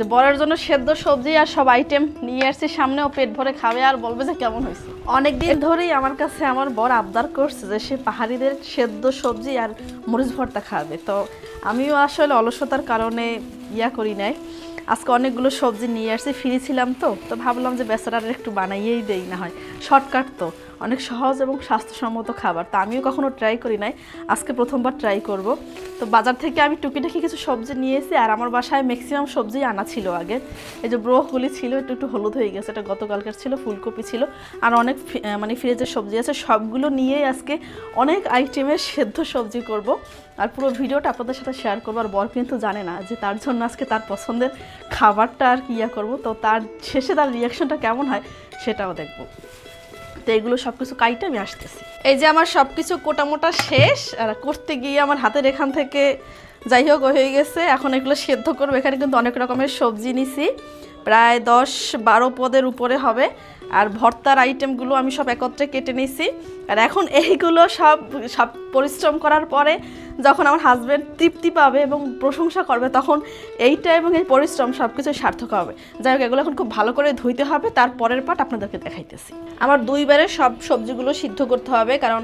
যে বরের জন্য সেদ্ধ সবজি আর সব আইটেম নিয়ে আসছি, সামনেও পেট ভরে খাবে আর বলবে যে কেমন হয়েছে। অনেকদিন ধরেই আমার কাছে আমার বর আবদার করছে যে সে পাহাড়িদের সেদ্ধ সবজি আর মরিচ ভর্তা খাবে। তো আমিও আসলে অলসতার কারণে ইয়া করি নাই। আজকে অনেকগুলো সবজি নিয়ে আসছি ফ্রি ছিলাম তো তো ভাবলাম যে বেচারার একটু বানাইয়েই দেই না হয়। শর্টকাট তো, অনেক সহজ এবং স্বাস্থ্যসম্মত খাবার, তো আমিও কখনো ট্রাই করি নাই, আজকে প্রথমবার ট্রাই করব। তো বাজার থেকে আমি টুকিটাকি কিছু সবজি নিয়েছি আর আমার বাসায় ম্যাক্সিমাম সবজি আনা ছিল আগে। এই যে ব্রোকগুলি ছিল, একটু একটু হলুদ হয়ে গেছে, এটা গতকালকার ছিল, ফুলকপি ছিল, আর অনেক মানে ফ্রিজের সবজি আছে, সবগুলো নিয়েই আজকে অনেক আইটেমের সেদ্ধ সবজি করব। আর পুরো ভিডিওটা আপনাদের সাথে শেয়ার করব, আর বর কিন্তু জানে না যে তার জন্য আজকে তার পছন্দের খাবারটা আর কি ইয়া করব? তো তার শেষে তার রিয়াকশনটা কেমন হয় সেটাও দেখব। তো এগুলো সব কিছু কাইটে আমি আসতেছি। এই যে আমার সব কিছু কোটামোটা শেষ, আর করতে গিয়ে আমার হাতের এখান থেকে যাই হোক, হয়ে গেছে। এখন এগুলো সেদ্ধ করব। এখানে কিন্তু অনেক রকমের সবজি নিছি। প্রায় দশ বারো পদের উপরে হবে। আর ভর্তার আইটেমগুলো আমি সব একত্রে কেটে নিছি। আর এখন এইগুলো সব সব পরিশ্রম করার পরে যখন আমার হাজব্যান্ড তৃপ্তি পাবে এবং প্রশংসা করবে, তখন এইটা এবং এই পরিশ্রম সব কিছু সার্থক হবে। যাই হোক, এগুলো এখন খুব ভালো করে ধুইতে হবে। তার পরের পাট আপনাদেরকে দেখাইতেছি। আমার দুইবারে সব সবজিগুলো সিদ্ধ করতে হবে, কারণ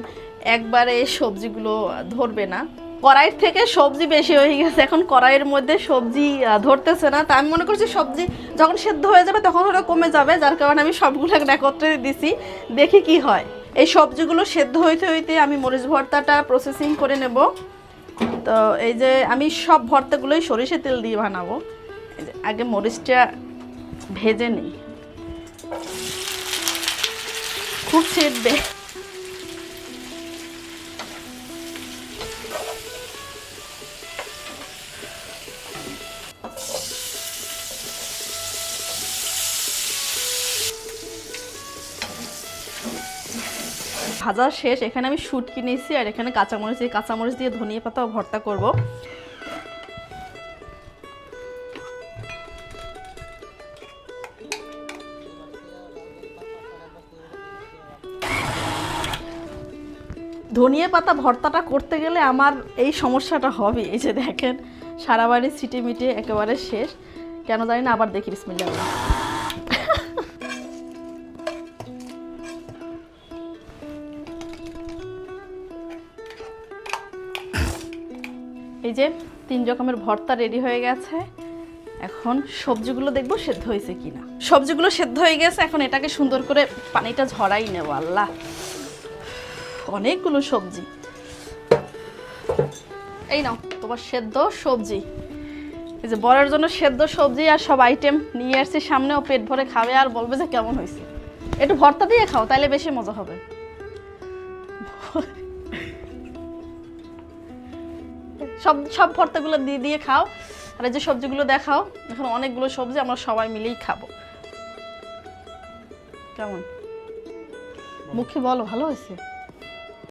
একবারে সবজিগুলো ধরবে না। কড়াইয়ের থেকে সবজি বেশি হয়ে গেছে। এখন কড়াইয়ের মধ্যে সবজি ধরতেছে না। তা আমি মনে করছি সবজি যখন সেদ্ধ হয়ে যাবে তখন ওটা কমে যাবে, যার কারণে আমি সবগুলো একত্রে দিছি। দেখি কি হয়। এই সবজিগুলো সেদ্ধ হইতে হইতে আমি মরিচ ভর্তাটা প্রসেসিং করে নেব। তো এই যে আমি সব ভর্তাগুলোই সরিষা তেল দিয়ে বানাবো। আগে মরিচটা ভেজে নিই। খুব ছিটবে। ভাজা শেষ, এখানে আমি শুটকি কিনেছি আর এখানে কাঁচামরিচ, এই কাঁচামরিচ দিয়ে ধনিয়া পাতাও ভর্তা করব। ধনিয়া পাতা ভর্তাটা করতে গেলে আমার এই সমস্যাটা হবে, এই যে দেখেন, সারা বাড়ি সিটে মিটে একেবারে শেষ। কেন জানি না, আবার দেখি, বিসমিল্লাহ। এই যে তিন রকমের ভর্তা রেডি হয়ে গেছে। এখন সবজিগুলো দেখব সেদ্ধ হয়েছে কিনা। সবজিগুলো সেদ্ধ হয়ে গেছে, এখন এটাকে সুন্দর করে পানিটা ঝরাই নেব, আল্লাহ। অনেকগুলো সবজি। এই নাও, তোমার সেদ্ধ সবজি। এই যে বরের জন্য সেদ্ধ সবজি আর সব আইটেম নিয়ে আসছি, সামনেও পেট ভরে খাবে আর বলবে যে কেমন হয়েছে। একটু ভর্তা দিয়ে খাও তাহলে বেশি মজা হবে। সব সব ভর্তাগুলো দিয়ে দিয়ে খাও। আর এই যে সবজিগুলো দেখাও এখন অনেকগুলো সবজি আমরা সবাই মিলেই খাব। কেমন? মুখে বলো ভালো হয়েছে?